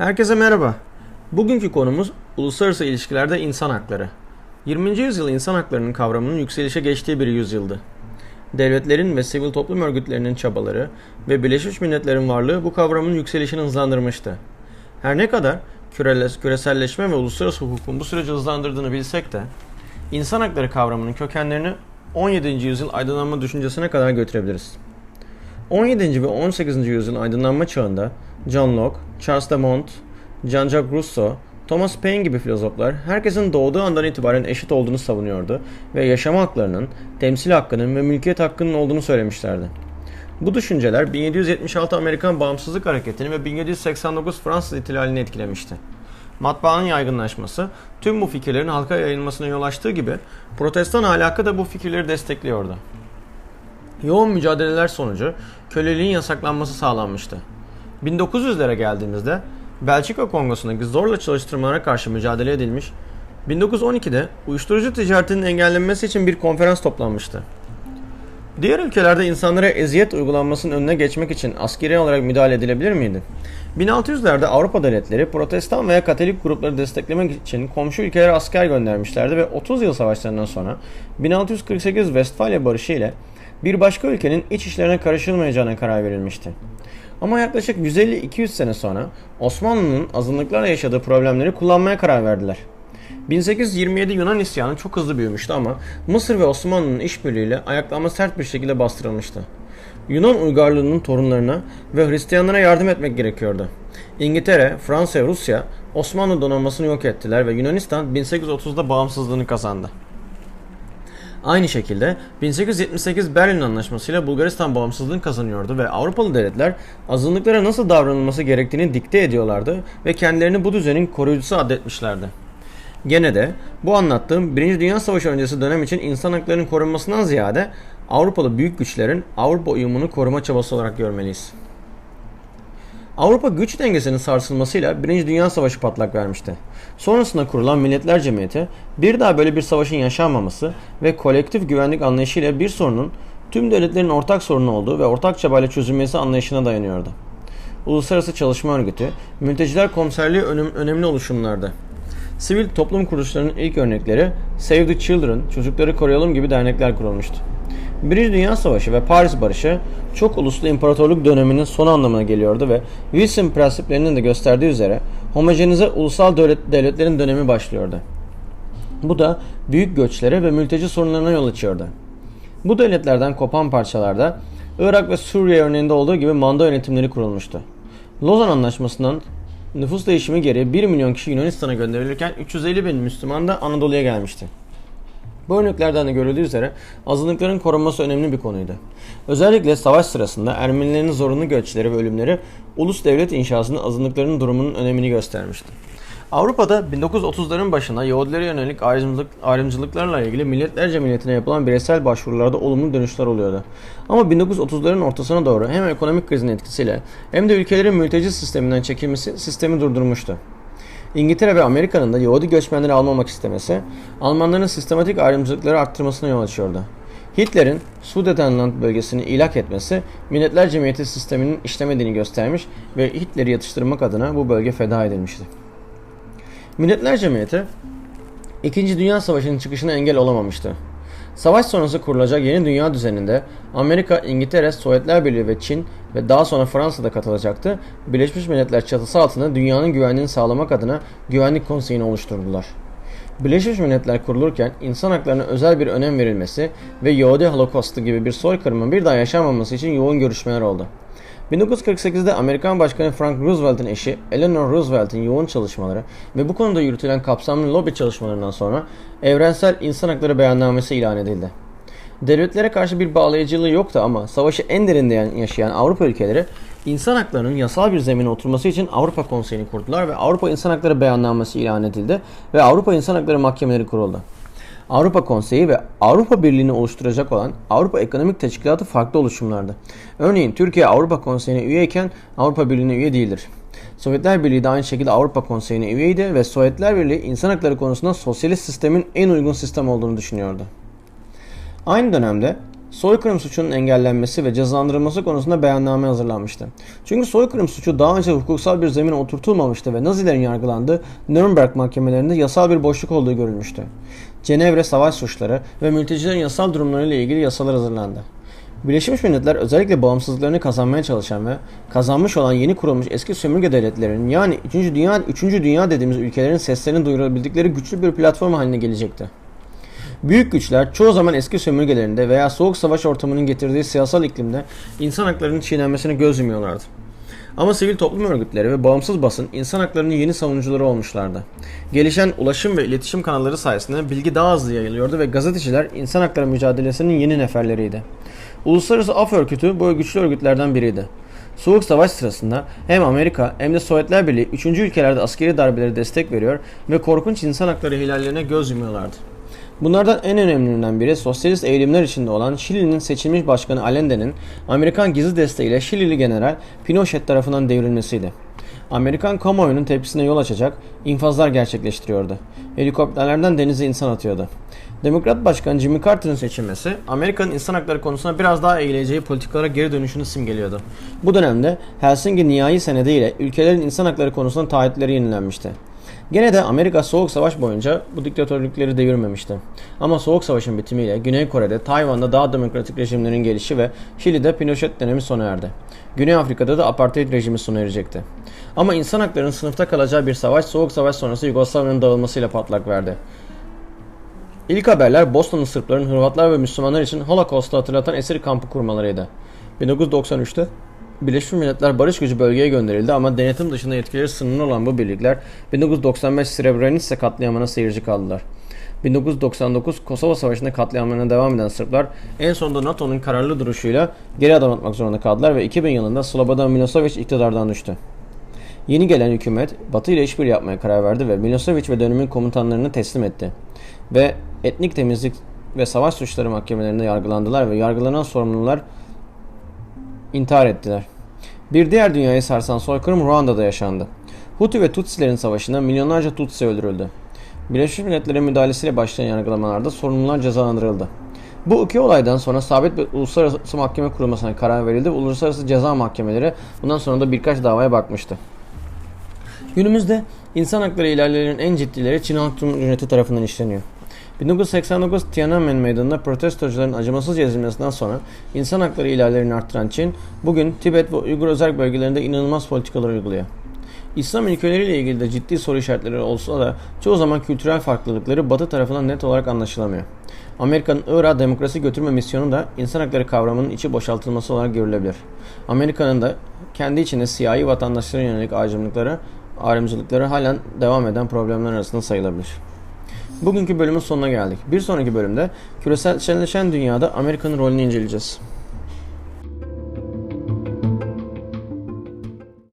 Herkese merhaba. Bugünkü konumuz uluslararası ilişkilerde insan hakları. 20. yüzyıl insan haklarının kavramının yükselişe geçtiği bir yüzyıldı. Devletlerin ve sivil toplum örgütlerinin çabaları ve Birleşmiş Milletler'in varlığı bu kavramın yükselişini hızlandırmıştı. Her ne kadar küreselleşme ve uluslararası hukukun bu süreci hızlandırdığını bilsek de insan hakları kavramının kökenlerini 17. yüzyıl aydınlanma düşüncesine kadar götürebiliriz. 17. ve 18. yüzyıl aydınlanma çağında John Locke, Charles de Mont, Jean-Jacques Rousseau, Thomas Paine gibi filozoflar herkesin doğduğu andan itibaren eşit olduğunu savunuyordu ve yaşama haklarının, temsil hakkının ve mülkiyet hakkının olduğunu söylemişlerdi. Bu düşünceler 1776 Amerikan Bağımsızlık Hareketi'ni ve 1789 Fransız İhtilali'ni etkilemişti. Matbaanın yaygınlaşması tüm bu fikirlerin halka yayılmasına yol açtığı gibi protestan ahlakı da bu fikirleri destekliyordu. Yoğun mücadeleler sonucu köleliğin yasaklanması sağlanmıştı. 1900'lere geldiğimizde Belçika Kongosu'ndaki zorla çalıştırmalara karşı mücadele edilmiş, 1912'de uyuşturucu ticaretinin engellenmesi için bir konferans toplanmıştı. Diğer ülkelerde insanlara eziyet uygulanmasının önüne geçmek için askeri olarak müdahale edilebilir miydi? 1600'lerde Avrupa devletleri protestan veya katolik grupları desteklemek için komşu ülkelere asker göndermişlerdi ve 30 yıl savaşlarından sonra 1648 Westfalia Barışı ile bir başka ülkenin iç işlerine karışılmayacağına karar verilmişti. Ama yaklaşık 150-200 sene sonra Osmanlı'nın azınlıklarla yaşadığı problemleri kullanmaya karar verdiler. 1827 Yunan isyanı çok hızlı büyümüştü ama Mısır ve Osmanlı'nın işbirliğiyle ayaklanma sert bir şekilde bastırılmıştı. Yunan uygarlığının torunlarına ve Hristiyanlara yardım etmek gerekiyordu. İngiltere, Fransa ve Rusya Osmanlı donanmasını yok ettiler ve Yunanistan 1830'da bağımsızlığını kazandı. Aynı şekilde 1878 Berlin Anlaşması ile Bulgaristan bağımsızlığını kazanıyordu ve Avrupalı devletler azınlıklara nasıl davranılması gerektiğini dikte ediyorlardı ve kendilerini bu düzenin koruyucusu adetmişlerdi. Gene de bu anlattığım 1. Dünya Savaşı öncesi dönem için insan haklarının korunmasından ziyade Avrupalı büyük güçlerin Avrupa uyumunu koruma çabası olarak görmeliyiz. Avrupa güç dengesinin sarsılmasıyla 1. Dünya Savaşı patlak vermişti. Sonrasında kurulan Milletler Cemiyeti bir daha böyle bir savaşın yaşanmaması ve kolektif güvenlik anlayışıyla bir sorunun tüm devletlerin ortak sorunu olduğu ve ortak çabayla çözülmesi anlayışına dayanıyordu. Uluslararası Çalışma Örgütü, Mülteciler Komiserliği önem- önemli oluşumlardı. Sivil toplum kuruluşlarının ilk örnekleri Save the Children, Çocukları Koruyalım gibi dernekler kurulmuştu. Birinci Dünya Savaşı ve Paris Barışı çok uluslu imparatorluk döneminin sonu anlamına geliyordu ve Wilson prensiplerinin de gösterdiği üzere homojenize ulusal devlet, devletlerin dönemi başlıyordu. Bu da büyük göçlere ve mülteci sorunlarına yol açıyordu. Bu devletlerden kopan parçalarda Irak ve Suriye örneğinde olduğu gibi manda yönetimleri kurulmuştu. Lozan Anlaşması'ndan nüfus değişimi gereği 1 milyon kişi Yunanistan'a gönderilirken 350 bin Müslüman da Anadolu'ya gelmişti. Bu örneklerden de görüldüğü üzere azınlıkların korunması önemli bir konuydu. Özellikle savaş sırasında Ermenilerin zorunlu göçleri ve ölümleri ulus devlet inşasının azınlıkların durumunun önemini göstermişti. Avrupa'da 1930'ların başında Yahudilere yönelik ayrımcılık, ayrımcılıklarla ilgili Milletler Cemiyeti'ne yapılan bireysel başvurularda olumlu dönüşler oluyordu. Ama 1930'ların ortasına doğru hem ekonomik krizin etkisiyle hem de ülkelerin mülteci sisteminden çekilmesi sistemi durdurmuştu. İngiltere ve Amerika'nın da Yahudi göçmenleri almamak istemesi, Almanların sistematik ayrımcılıkları arttırmasına yol açıyordu. Hitler'in Sudetenland bölgesini ilhak etmesi, Milletler Cemiyeti sisteminin işlemediğini göstermiş ve Hitler'i yatıştırmak adına bu bölge feda edilmişti. Milletler Cemiyeti, İkinci Dünya Savaşı'nın çıkışına engel olamamıştı. Savaş sonrası kurulacak yeni dünya düzeninde Amerika, İngiltere, Sovyetler Birliği ve Çin ve daha sonra Fransa da katılacaktı. Birleşmiş Milletler çatısı altında dünyanın güvenliğini sağlamak adına Güvenlik Konseyi'ni oluşturdular. Birleşmiş Milletler kurulurken insan haklarına özel bir önem verilmesi ve Yahudi Holocaust'u gibi bir soykırımın bir daha yaşanmaması için yoğun görüşmeler oldu. 1948'de Amerikan Başkanı Frank Roosevelt'in eşi Eleanor Roosevelt'in yoğun çalışmaları ve bu konuda yürütülen kapsamlı lobi çalışmalarından sonra Evrensel İnsan Hakları Beyannamesi ilan edildi. Devletlere karşı bir bağlayıcılığı yoktu ama savaşı en derinde yaşayan Avrupa ülkeleri insan haklarının yasal bir zemine oturması için Avrupa Konseyi'ni kurdular ve Avrupa İnsan Hakları Beyannamesi ilan edildi ve Avrupa İnsan Hakları Mahkemeleri kuruldu. Avrupa Konseyi ve Avrupa Birliği'ni oluşturacak olan Avrupa Ekonomik Teşkilatı farklı oluşumlardı. Örneğin Türkiye Avrupa Konseyi'ne üyeyken Avrupa Birliği'ne üye değildir. Sovyetler Birliği de aynı şekilde Avrupa Konseyi'ne üyeydi ve Sovyetler Birliği insan hakları konusunda sosyalist sistemin en uygun sistem olduğunu düşünüyordu. Aynı dönemde soykırım suçunun engellenmesi ve cezalandırılması konusunda beyanname hazırlanmıştı. Çünkü soykırım suçu daha önce hukuksal bir zemine oturtulmamıştı ve Nazilerin yargılandığı Nürnberg mahkemelerinde yasal bir boşluk olduğu görülmüştü. Cenevre savaş suçları ve mültecilerin yasal durumlarıyla ilgili yasalar hazırlandı. Birleşmiş Milletler özellikle bağımsızlıklarını kazanmaya çalışan ve kazanmış olan yeni kurulmuş eski sömürge devletlerinin yani 3. Dünya 3. Dünya dediğimiz ülkelerin seslerini duyurabildikleri güçlü bir platform haline gelecekti. Büyük güçler çoğu zaman eski sömürgelerinde veya soğuk savaş ortamının getirdiği siyasal iklimde insan haklarının çiğnenmesine göz yumuyorlardı. Ama sivil toplum örgütleri ve bağımsız basın insan haklarının yeni savunucuları olmuşlardı. Gelişen ulaşım ve iletişim kanalları sayesinde bilgi daha hızlı yayılıyordu ve gazeteciler insan hakları mücadelesinin yeni neferleriydi. Uluslararası Af Örgütü bu güçlü örgütlerden biriydi. Soğuk Savaş sırasında hem Amerika hem de Sovyetler Birliği 3. ülkelerde askeri darbeleri destek veriyor ve korkunç insan hakları ihlallerine göz yumuyorlardı. Bunlardan en önemlilerinden biri sosyalist eğilimler içinde olan Şili'nin seçilmiş başkanı Allende'nin Amerikan gizli desteğiyle Şilili General Pinochet tarafından devrilmesiydi. Amerikan kamuoyunun tepkisine yol açacak infazlar gerçekleştiriyordu. Helikopterlerden denize insan atıyordu. Demokrat Başkan Jimmy Carter'ın seçilmesi Amerika'nın insan hakları konusunda biraz daha eğileceği politikalara geri dönüşünü simgeliyordu. Bu dönemde Helsinki Nihai Senedi ile ülkelerin insan hakları konusunda taahhütleri yenilenmişti. Gene de Amerika Soğuk Savaş boyunca bu diktatörlükleri devirmemişti. Ama Soğuk Savaş'ın bitimiyle Güney Kore'de, Tayvan'da daha demokratik rejimlerin gelişi ve Şili'de Pinochet dönemi sona erdi. Güney Afrika'da da apartheid rejimi sona erecekti. Ama insan haklarının sınıfta kalacağı bir savaş Soğuk Savaş sonrası Yugoslavya'nın dağılmasıyla patlak verdi. İlk haberler Bosnalı Sırpların Hırvatlar ve Müslümanlar için Holocaust'u hatırlatan esir kampı kurmalarıydı. 1993'te Birleşmiş Milletler Barış Gücü bölgeye gönderildi ama denetim dışında yetkileri sınırlı olan bu birlikler 1995 Srebrenica katliamına seyirci kaldılar. 1999 Kosova Savaşı'nda katliamlarına devam eden Sırplar en sonunda NATO'nun kararlı duruşuyla geri adım atmak zorunda kaldılar ve 2000 yılında Slobodan Milosevic iktidardan düştü. Yeni gelen hükümet Batı ile işbirliği yapmaya karar verdi ve Milosevic ve dönemin komutanlarını teslim etti. Ve etnik temizlik ve savaş suçları mahkemelerinde yargılandılar ve yargılanan sorumlular intihar ettiler. Bir diğer dünyayı sarsan soykırım Ruanda'da yaşandı. Hutu ve Tutsilerin savaşında milyonlarca Tutsi öldürüldü. Birleşmiş Milletler'in müdahalesiyle başlayan yargılamalarda sorumlular cezalandırıldı. Bu iki olaydan sonra sabit bir uluslararası mahkeme kurulmasına karar verildi ve uluslararası ceza mahkemeleri bundan sonra da birkaç davaya bakmıştı. Günümüzde insan hakları ihlallerinin en ciddileri Çin Halk Cumhuriyeti tarafından işleniyor. 1989 Tiananmen Meydanı'nda protestocuların acımasız ezilmesinden sonra insan hakları ihlallerini arttıran Çin, bugün Tibet ve Uygur özel bölgelerinde inanılmaz politikalar uyguluyor. İslam ülkeleriyle ilgili de ciddi soru işaretleri olsa da çoğu zaman kültürel farklılıkları Batı tarafından net olarak anlaşılamıyor. Amerika'nın Irak'a demokrasi götürme misyonu da insan hakları kavramının içi boşaltılması olarak görülebilir. Amerika'nın da kendi içinde siyahi vatandaşlara yönelik ayrımcılıkları, ayrımcılıkları halen devam eden problemler arasında sayılabilir. Bugünkü bölümün sonuna geldik. Bir sonraki bölümde küreselleşen dünyada Amerika'nın rolünü inceleyeceğiz.